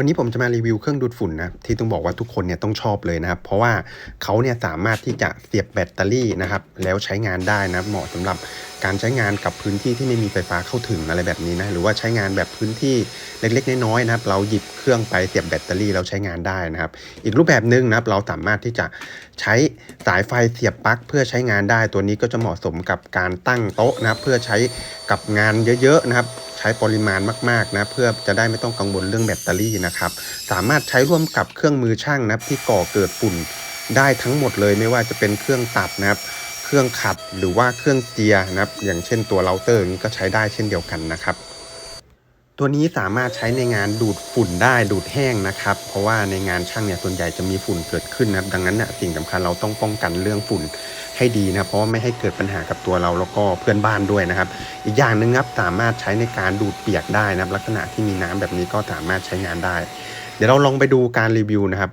วันนี้ผมจะมารีวิวเครื่องดูดฝุ่นนะที่ต้องบอกว่าทุกคนเนี่ยต้องชอบเลยนะครับ เพราะว่าเขาเนี่ยสามารถที่จะเสียบแบตเตอรี่นะครับแล้วใช้งานได้นะเหมาะสำหรับการใช้งานกับพื้นที่ที่ไม่มีไฟฟ้าเข้าถึงอะไรแบบนี้นะหรือว่าใช้งานแบบพื้นที่เล็กๆน้อยๆนะครับ เราหยิบเครื่องไปเสียบแบตเตอรี่แล้วใช้งานได้นะครับ อีกรูปแบบหนึ่งนะครับเราสามารถที่จะใช้สายไฟเสียบปลั๊กเพื่อใช้งานได้ตัวนี้ก็จะเหมาะสมกับการตั้งโต๊ะนะครับเพื่อใช้กับงานเยอะๆนะครับ ใช้ปริมาณมากๆนะเพื่อจะได้ไม่ต้องกังวลเรื่องแบตเตอรี่นะครับสามารถใช้ร่วมกับเครื่องมือช่างนะครับที่ก่อเกิดฝุ่นได้ทั้งหมดเลยไม่ว่าจะเป็นเครื่องตัดนะครับเครื่องขัดหรือว่าเครื่องเจียนะครับอย่างเช่นตัวเราเตอร์นี้ก็ใช้ได้เช่นเดียวกันนะครับ ตัวนี้สามารถใช้ในงานดูดฝุ่นได้ดูดแห้งนะครับ เพราะว่าในงานช่างเนี่ยส่วนใหญ่จะมีฝุ่นเกิดขึ้นนะครับ ดังนั้นน่ยสิ่งสำคัญเราต้องป้องกันเรื่องฝุ่นให้ดีนะเพราะว่าไม่ให้เกิดปัญหากับตัวเราแล้วก็เพื่อนบ้านด้วยนะครับ อีกอย่างหนึ่งครับสามารถใช้ในการดูดเปียกได้นะครับ ลักษณะที่มีน้ำแบบนี้ก็สามารถใช้งานได้ เดี๋ยวเราลองไปดูการรีวิวนะครับ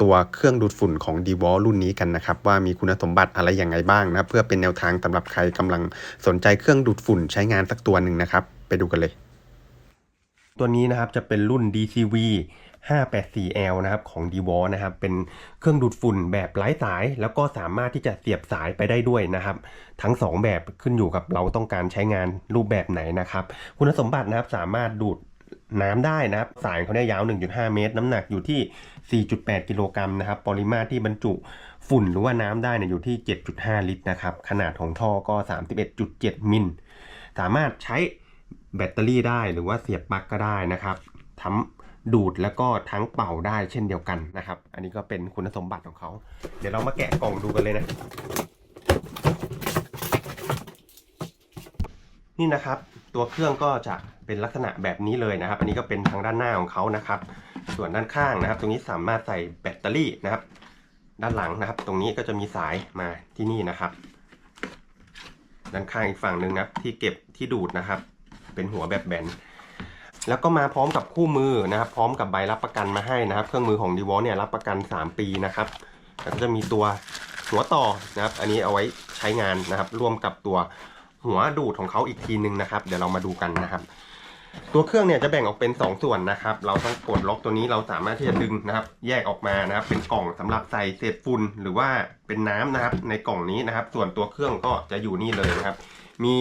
ตัวเครื่องดูดฝุ่นของ d w a l รุ่นนี้กันนะครับ ว่ามีคุณสมบัติอะไรอย่างไรบ้างนะเพื่อเป็นแนวทางสำหรับใครกำลังสนใจเครื่องดูดฝุ่นใช้งานสักตัวหนึ่งนะครับ ไปดูกันเลย ตัวนี้นะครับจะเป็นรุ่น DCV 584L นะครับของ d w a l นะครับเป็นเครื่องดูดฝุ่นแบบไร้สาย แล้วก็สามารถที่จะเสียบสายไปได้ด้วยนะครับ ทั้ง 2 แบบขึ้นอยู่กับเราต้องการใช้งานรูปแบบไหนนะครับ คุณสมบัตินะครับสามารถดูดน้ำได้นะครับ สายเขาเนี่ยยาว 1.5 เมตร น้ำหนักอยู่ที่ 4.8 กิโลกรัมนะครับ ปริมาตรที่บรรจุฝุ่นหรือว่าน้ำได้เนี่ยอยู่ที่ 7.5 ลิตรนะครับ ขนาดของท่อก็ 31.7 มิล สามารถใช้ แบตเตอรี่ได้หรือว่าเสียบปลั๊กก็ได้นะครับทั้งดูดแล้วก็ทั้งเป่าได้เช่นเดียวกันนะครับ อันนี้ก็เป็นคุณสมบัติของเขา เดี๋ยวเรามาแกะกล่องดูกันเลยนะ นี่นะครับ ตัวเครื่องก็จะเป็นลักษณะแบบนี้เลยนะครับ อันนี้ก็เป็นทางด้านหน้าของเขานะครับ ส่วนด้านข้างนะครับ ตรงนี้สามารถใส่แบตเตอรี่นะครับ ด้านหลังนะครับ ตรงนี้ก็จะมีสายมาที่นี่นะครับ ด้านข้างอีกฝั่งหนึ่งนะครับ ที่เก็บที่ดูดนะครับ เป็นหัวแบบแบนแล้วก็มาพร้อมกับคู่มือนะครับ พร้อมกับใบรับประกันมาให้นะครับ เครื่องมือของดีวอเนี่ยรับประกัน 3 ปีนะครับแล้วก็จะมีตัวหัวต่อนะครับ อันนี้เอาไว้ใช้งานนะครับ ร่วมกับตัวหัวดูดของเขาอีกทีหนึ่งนะครับ เดี๋ยวเรามาดูกันนะครับ ตัวเครื่องเนี่ยจะแบ่งออกเป็น 2 ส่วนนะครับ เราต้องกดล็อกตัวนี้เราสามารถที่จะดึงนะครับ แยกออกมานะครับ เป็นกล่องสำหรับใส่เศษฝุ่นหรือว่าเป็นน้ำนะครับ ในกล่องนี้นะครับ ส่วนตัวเครื่องก็จะอยู่นี่เลยนะครับ มี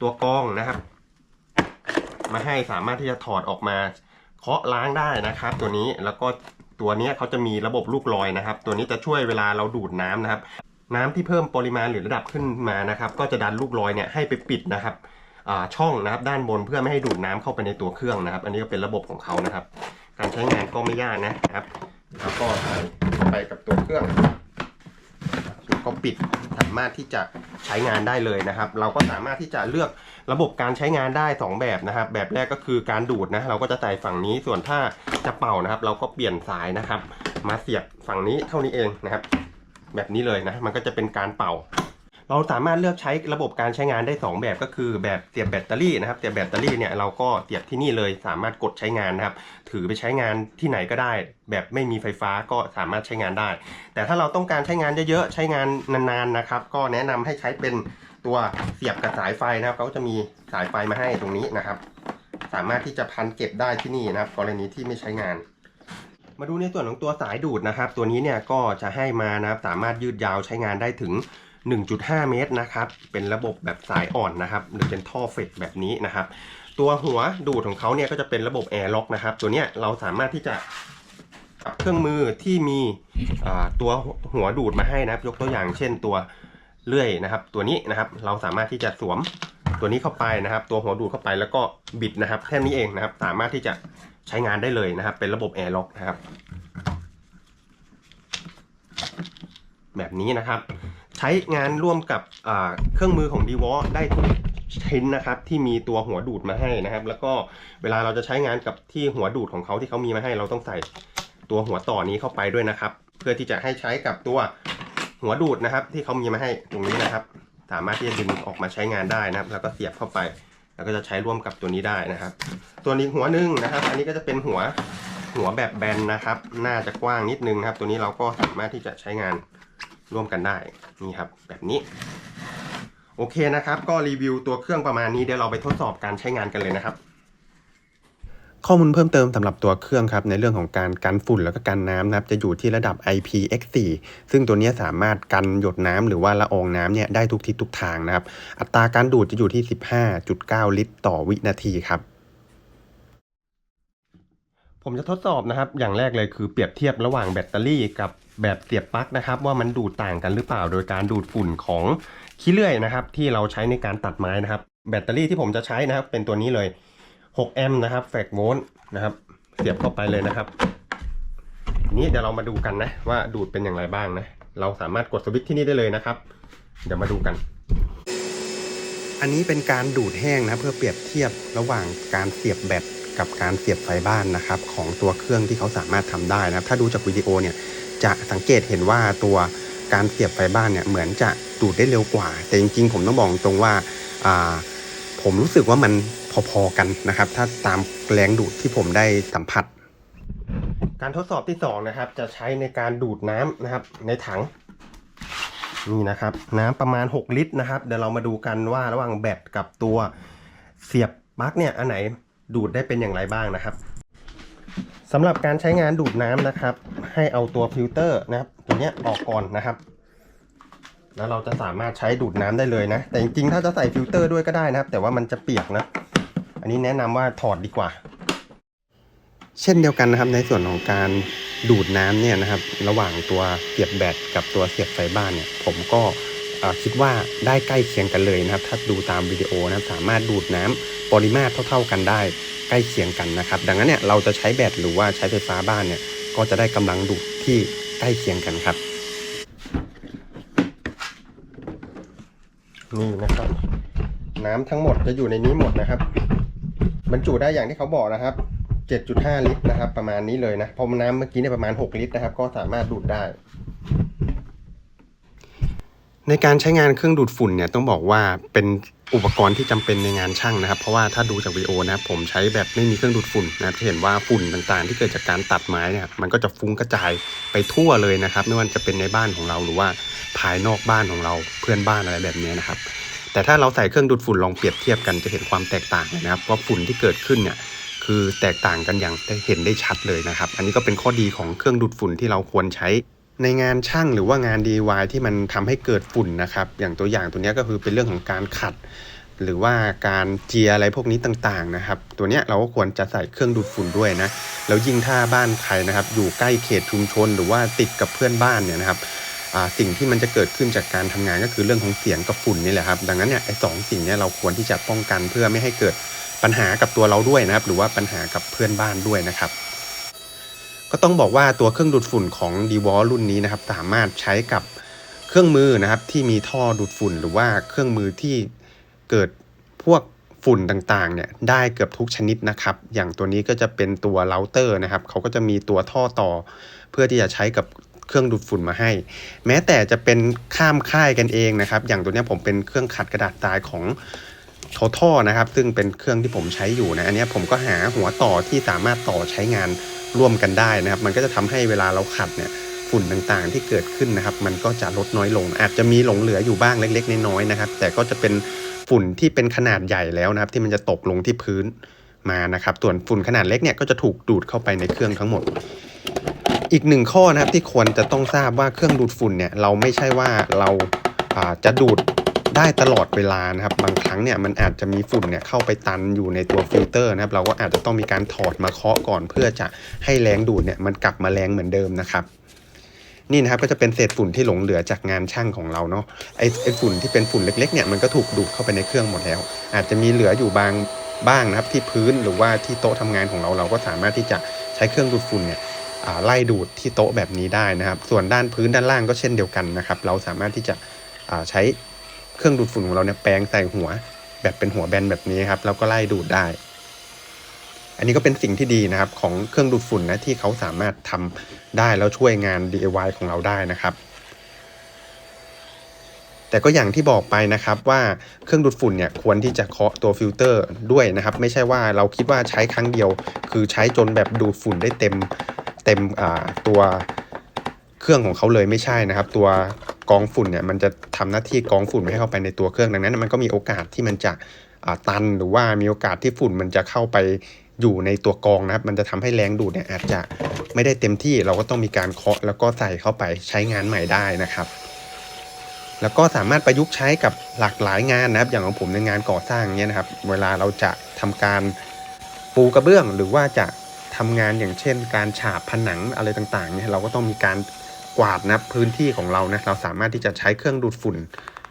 ตัวกรองนะครับ มาให้สามารถที่จะถอดออกมาเคาะล้างได้นะครับ ตัวนี้แล้วก็ตัวนี้เขาจะมีระบบลูกลอยนะครับ ตัวนี้จะช่วยเวลาเราดูดน้ำนะครับ น้ำที่เพิ่มปริมาณหรือระดับขึ้นมานะครับ ก็จะดันลูกลอยเนี่ยให้ไปปิดนะครับช่องนะครับด้านบนเพื่อไม่ให้ดูดน้ำเข้าไปในตัวเครื่องนะครับ อันนี้ก็เป็นระบบของเขานะครับ การใช้งานก็ไม่ยากนะครับ แล้วก็ใส่ไปกับตัวเครื่อง ปิดสามารถที่จะใช้งานได้เลยนะครับ เราก็สามารถที่จะเลือกระบบการใช้งานได้ 2 แบบนะครับ แบบแรกก็คือการดูดนะ เราก็จะใส่ฝั่งนี้ส่วนถ้าจะเป่านะครับ เราก็เปลี่ยนสายนะครับ มาเสียบฝั่งนี้เท่านี้เองนะครับ แบบนี้เลยนะ มันก็จะเป็นการเป่า เราสามารถเลือกใช้ระบบการใช้งานได้ 2 แบบก็คือแบบเสียบแบตเตอรี่นะครับเสียบแบตเตอรี่เนี่ยเราก็เสียบที่นี่เลยสามารถกดใช้งานนะครับ ถือไปใช้งานที่ไหนก็ได้ แบบไม่มีไฟฟ้าก็สามารถใช้งานได้ แต่ถ้าเราต้องการใช้งานเยอะๆใช้งานนานๆนะครับ ก็แนะนำให้ใช้เป็นตัวเสียบกับสายไฟนะครับเขาจะมีสายไฟมาให้ตรงนี้นะครับ สามารถที่จะพันเก็บได้ที่นี่นะครับ กรณีที่ไม่ใช้งานมาดูในส่วนของตัวสายดูดนะครับ ตัวนี้เนี่ยก็จะให้มานะครับสามารถยืดยาวใช้งานได้ถึง 1.5 เมตรนะครับ เป็นระบบแบบสายอ่อนนะครับ หรือเป็นท่อเฟดแบบนี้นะครับ ตัวหัวดูดของเขาเนี่ยก็จะเป็นระบบแอร์ล็อกนะครับ ตัวเนี้ยเราสามารถที่จะปรับเครื่องมือที่มีตัวหัวดูดมาให้นะครับ ยกตัวอย่างเช่นตัวเลื่อยนะครับ ตัวนี้นะครับ เราสามารถที่จะสวมตัวนี้เข้าไปนะครับ ตัวหัวดูดเข้าไปแล้วก็บิดนะครับ แค่นี้เองนะครับ สามารถที่จะใช้งานได้เลยนะครับ เป็นระบบแอร์ล็อกนะครับ แบบนี้นะครับ ใช้งานร่วมกับเครื่องมือของ d w a l ได้ทุกชิ้นนะครับที่มีตัวหัวดูดมาให้นะครับ แล้วก็เวลาเราจะใช้งานกับที่หัวดูดของเขาที่เขามีมาให้ เราต้องใส่ตัวหัวต่อนี้เข้าไปด้วยนะครับ เพื่อที่จะให้ใช้กับตัวหัวดูดนะครับ ที่เขามีมาให้ตรงนี้นะครับ สามารถที่จะดึงออกมาใช้งานได้นะครับ แล้วก็เสียบเข้าไป แล้วก็จะใช้ร่วมกับตัวนี้ได้นะครับ ตัวนี้หัวหนึ่งนะครับ อันนี้ก็จะเป็นหัวหัวแบบแบนนะครับ น่าจะกว้างนิดนึงนะครับ ตัวนี้เราก็สามารถที่จะใช้งาน ร่วมกันได้นี่ครับแบบนี้ โอเคนะครับ ก็รีวิวตัวเครื่องประมาณนี้เดี๋ยวเราไปทดสอบการใช้งานกันเลยนะครับ ข้อมูลเพิ่มเติมสำหรับตัวเครื่องครับในเรื่องของการกันฝุ่นแล้วก็กันน้ำนะครับจะอยู่ที่ระดับ IPX4 ซึ่งตัวนี้สามารถกันหยดน้ำหรือว่าละอองน้ำเนี่ยได้ทุกทิศทุกทางนะครับ อัตราการดูดจะอยู่ที่ 15.9 ลิตร ต่อวินาทีครับ ผมจะทดสอบนะครับ อย่างแรกเลยคือเปรียบเทียบระหว่างแบตเตอรี่กับแบบเสียบปลั๊กนะครับ ว่ามันดูดต่างกันหรือเปล่า โดยการดูดฝุ่นของขี้เลื่อยนะครับ ที่เราใช้ในการตัดไม้นะครับ แบตเตอรี่ที่ผมจะใช้นะครับ เป็นตัวนี้เลย 6 แอมป์นะครับแฟกโวลต์นะครับ เสียบเข้าไปเลยนะครับนี้เดี๋ยวเรามาดูกันนะ ว่าดูดเป็นอย่างไรบ้างนะ เราสามารถกดสวิตช์ที่นี่ได้เลยนะครับ เดี๋ยวมาดูกัน อันนี้เป็นการดูดแห้งนะ เพื่อเปรียบเทียบระหว่างการเสียบแบต กับการเสียบไฟบ้านนะครับของตัวเครื่องที่เขาสามารถทำได้นะครับ ถ้าดูจากวิดีโอเนี่ยจะสังเกตเห็นว่าตัวการเสียบไฟบ้านเนี่ยเหมือนจะดูดได้เร็วกว่า แต่จริงๆ ผมต้องบอกตรงว่าาผมรู้สึกว่ามันพอๆกันนะครับ ถ้าตามแรงดูดที่ผมได้สัมผัส การทดสอบที่สองนะครับจะใช้ในการดูดน้ำนะครับในถังนี่นะครับน้ำประมาณ 6 ลิตรนะครับ เดี๋ยวเรามาดูกันว่าระหว่างแบตกับตัวเสียบปลั๊กเนี่ยอันไหน ดูดได้เป็นอย่างไรบ้างนะครับสำหรับการใช้งานดูดน้ำนะครับ ให้เอาตัวฟิลเตอร์นะครับ ตัวเนี้ยออกก่อนนะครับ แล้วเราจะสามารถใช้ดูดน้ำได้เลยนะ แต่จริงๆถ้าจะใส่ฟิลเตอร์ด้วยก็ได้นะครับ แต่ว่ามันจะเปียกนะ อันนี้แนะนำว่าถอดดีกว่า เช่นเดียวกันนะครับในส่วนของการดูดน้ำเนี่ยนะครับ ระหว่างตัวเสียบแบตกับตัวเสียบไฟบ้านเนี่ย ผมก็ คิดว่าได้ใกล้เคียงกันเลยนะครับ ถ้าดูตามวิดีโอนะครับสามารถดูดน้ำปริมาตรเท่า ๆกันได้ใกล้เคียงกันนะครับ ดังนั้นเนี่ยเราจะใช้แบตหรือว่าใช้ไฟฟ้าบ้านเนี่ยก็จะได้กำลังดูดที่ใกล้เคียงกันครับนี่นะครับ น้ำทั้งหมดจะอยู่ในนี้หมดนะครับบรรจุได้อย่างที่เขาบอกนะครับ 7.5 ลิตรนะครับ ประมาณนี้เลยนะ เพราะน้ำเมื่อกี้เนี่ยประมาณ 6 ลิตรนะครับ ก็สามารถดูดได้ ในการใช้งานเครื่องดูดฝุ่นเนี่ยต้องบอกว่าเป็นอุปกรณ์ที่จำเป็นในงานช่างนะครับ เพราะว่าถ้าดูจากวิดีโอนะครับผมใช้แบบไม่มีเครื่องดูดฝุ่นนะครับจะเห็นว่าฝุ่นต่างๆ ที่เกิดจากการตัดไม้เนี่ยมันก็จะฟุ้งกระจายไปทั่วเลยนะครับ ไม่ว่าจะเป็นในบ้านของเราหรือว่าภายนอกบ้านของเราเพื่อนบ้านอะไรแบบนี้นะครับ แต่ถ้าเราใส่เครื่องดูดฝุ่นลองเปรียบเทียบกันจะเห็นความแตกต่างนะครับว่าฝุ่นที่เกิดขึ้นเนี่ยคือแตกต่างกันอย่างเห็นได้ชัดเลยนะครับ อันนี้ก็เป็นข้อดีของเครื่องดูดฝุ่นที่เราควรใช้ ในงานช่างหรือว่างาน DIY ที่มันทำให้เกิดฝุ่นนะครับ อย่างตัวอย่างตัวนี้ก็คือเป็นเรื่องของการขัด หรือว่าการเจียอะไรพวกนี้ต่างๆนะครับ ตัวนี้เราก็ควรจะใส่เครื่องดูดฝุ่นด้วยนะแล้วยิ่งถ้าบ้านใครนะครับ อยู่ใกล้เขตชุมชน หรือว่าติดกับเพื่อนบ้านเนี่ยนะครับสิ่งที่มันจะเกิดขึ้นจากการทำงานก็คือเรื่องของเสียงกับฝุ่นนี่แหละครับ ดังนั้นเนี่ยไอ้สองสิ่งนี้เราควรที่จะป้องกันเพื่อไม่ให้เกิดปัญหากับตัวเราด้วยนะครับ หรือว่าปัญหากับเพื่อนบ้านด้วยนะครับ ก็ต้องบอกว่าตัวเครื่องดูดฝุ่นของ d w a l รุ่นนี้นะครับสามารถใช้กับเครื่องมือนะครับที่มีท่อดูดฝุ่นหรือว่าเครื่องมือที่เกิดพวกฝุ่นต่างๆเนี่ยได้เกือบทุกชนิดนะครับ อย่างตัวนี้ก็จะเป็นตัวเราเตอร์นะครับเขาก็จะมีตัวท่อต่อ เพื่อที่จะใช้กับเครื่องดูดฝุ่นมาให้ แม้แต่จะเป็นข้ามค่ายกันเองนะครับ อย่างตัวนี้ผมเป็นเครื่องขัดกระดาษทรายของโททอนะครับ ซึ่งเป็นเครื่องที่ผมใช้อยู่นะอันนี้ผมก็หาหัวต่อที่สามารถต่อใช้งาน ร่วมกันได้นะครับ มันก็จะทำให้เวลาเราขัดเนี่ยฝุ่นต่างๆที่เกิดขึ้นนะครับ มันก็จะลดน้อยลง อาจจะมีหลงเหลืออยู่บ้างเล็ก ๆ น้อยๆนะครับ แต่ก็จะเป็นฝุ่นที่เป็นขนาดใหญ่แล้วนะครับ ที่มันจะตกลงที่พื้นมานะครับ ส่วนฝุ่นขนาดเล็กเนี่ยก็จะถูกดูดเข้าไปในเครื่องทั้งหมด อีกหนึ่งข้อนะครับที่ควรจะต้องทราบว่าเครื่องดูดฝุ่นเนี่ยเราไม่ใช่ว่าเราอ่าจะดูด ได้ตลอดเวลานะครับ บางครั้งเนี่ยมันอาจจะมีฝุ่นเนี่ยเข้าไปตันอยู่ในตัวฟิลเตอร์นะครับ เราก็อาจจะต้องมีการถอดมาเคาะก่อน เพื่อจะให้แรงดูดเนี่ยมันกลับมาแรงเหมือนเดิมนะครับนี่นะครับก็จะเป็นเศษฝุ่นที่หลงเหลือจากงานช่างของเราเนาะไอไอฝุ่นที่เป็นฝุ่นเล็กๆเนี่ยมันก็ถูกดูดเข้าไปในเครื่องหมดแล้ว อาจจะมีเหลืออยู่บางบ้างนะครับที่พื้นหรือว่าที่โต๊ะทำงานของเราเราก็สามารถที่จะใช้เครื่องดูดฝุ่นเนี่ยไล่ดูดที่โต๊ะแบบนี้ได้นะครับ ส่วนด้านพื้นด้านล่างก็เช่นเดียวกันนะครับ เราสามารถที่จะใช้ เครื่องดูดฝุ่นของเราเนี่ยแปลงใส่หัว แบบเป็นหัวแบนแบบนี้ครับ แล้วก็ไล่ดูดได้ อันนี้ก็เป็นสิ่งที่ดีนะครับ ของเครื่องดูดฝุ่นนะที่เขาสามารถทำได้แล้วช่วยงาน DIY ของเราได้นะครับ แต่ก็อย่างที่บอกไปนะครับว่าเครื่องดูดฝุ่นเนี่ยควรที่จะเคาะตัวฟิลเตอร์ด้วยนะครับ ไม่ใช่ว่าเราคิดว่าใช้ครั้งเดียว คือใช้จนแบบดูดฝุ่นได้เต็มเต็มอ่าตัวเครื่องของเขาเลยไม่ใช่นะครับ ตัว กองฝุ่นเนี่ยมันจะทำหน้าที่กองฝุ่นไม่ให้เข้าไปในตัวเครื่องดังนั้น มันก็มีโอกาสที่มันจะตันหรือว่ามีโอกาสที่ฝุ่นมันจะเข้าไปอยู่ในตัวกองนะครับ มันจะทำให้แรงดูดเนี่ยอาจจะไม่ได้เต็มที่เราก็ต้องมีการเคาะแล้วก็ใส่เข้าไปใช้งานใหม่ได้นะครับ แล้วก็สามารถประยุกต์ใช้กับหลากหลายงานนะครับ อย่างของผมในงานก่อสร้างเนี้ยนะครับ เวลาเราจะทำการปูกระเบื้องหรือว่าจะทำงานอย่างเช่น การฉาบผนังอะไรต่างๆเนี่ยเราก็ต้องมีการ กวาดนับพื้นที่ของเรานะเราสามารถที่จะใช้เครื่องดูดฝุ่น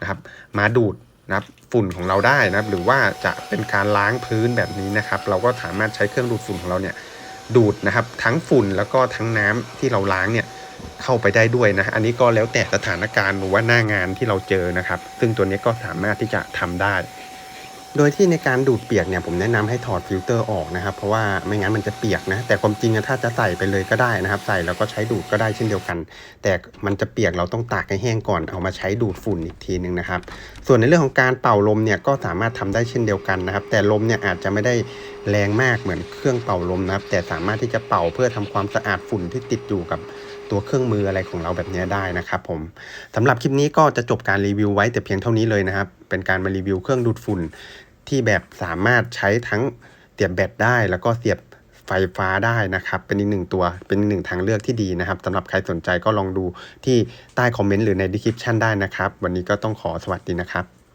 นะครับ มาดูดนะครับฝุ่นของเราได้นะครับหรือว่าจะเป็นการล้างพื้นแบบนี้นะครับ เราก็สามารถใช้เครื่องดูดฝุ่นของเราเนี่ยดูดนะครับทั้งฝุ่นแล้วก็ทั้งน้ำที่เราล้างเนี่ยเข้าไปได้ด้วยนะอันนี้ก็แล้วแต่สถานการณ์หรือว่าหน้างานที่เราเจอนะครับ ซึ่งตัวนี้ก็สามารถที่จะทำได้ โดยที่ในการดูดเปียกเนี่ยผมแนะนำให้ถอดฟิลเตอร์ออกนะครับ เพราะว่าไม่งั้นมันจะเปียกนะ แต่ความจริงถ้าจะใส่ไปเลยก็ได้นะครับ ใส่แล้วก็ใช้ดูดก็ได้เช่นเดียวกัน แต่มันจะเปียกเราต้องตากให้แห้งก่อนเอามาใช้ดูดฝุ่นอีกทีหนึ่งนะครับ ส่วนในเรื่องของการเป่าลมเนี่ยก็สามารถทำได้เช่นเดียวกันนะครับ แต่ลมเนี่ยอาจจะไม่ได้แรงมากเหมือนเครื่องเป่าลมนะครับ แต่สามารถที่จะเป่าเพื่อทำความสะอาดฝุ่นที่ติดอยู่กับตัวเครื่องมืออะไรของเราแบบนี้ได้นะครับผมสำหรับคลิปนี้ก็จะจบการรีวิวไว้แต่เพียงเท่านี้เลยนะครับ เป็นการมารีวิวเครื่องดูดฝุ่น ที่แบบสามารถใช้ทั้งเสียบแบตได้ แล้วก็เสียบไฟฟ้าได้นะครับ เป็นอีกหนึ่งตัว เป็นอีกหนึ่งทางเลือกที่ดีนะครับสำหรับใครสนใจก็ลองดูที่ใต้คอมเมนต์หรือในดีคริปชันได้นะครับ วันนี้ก็ต้องขอสวัสดีนะครับ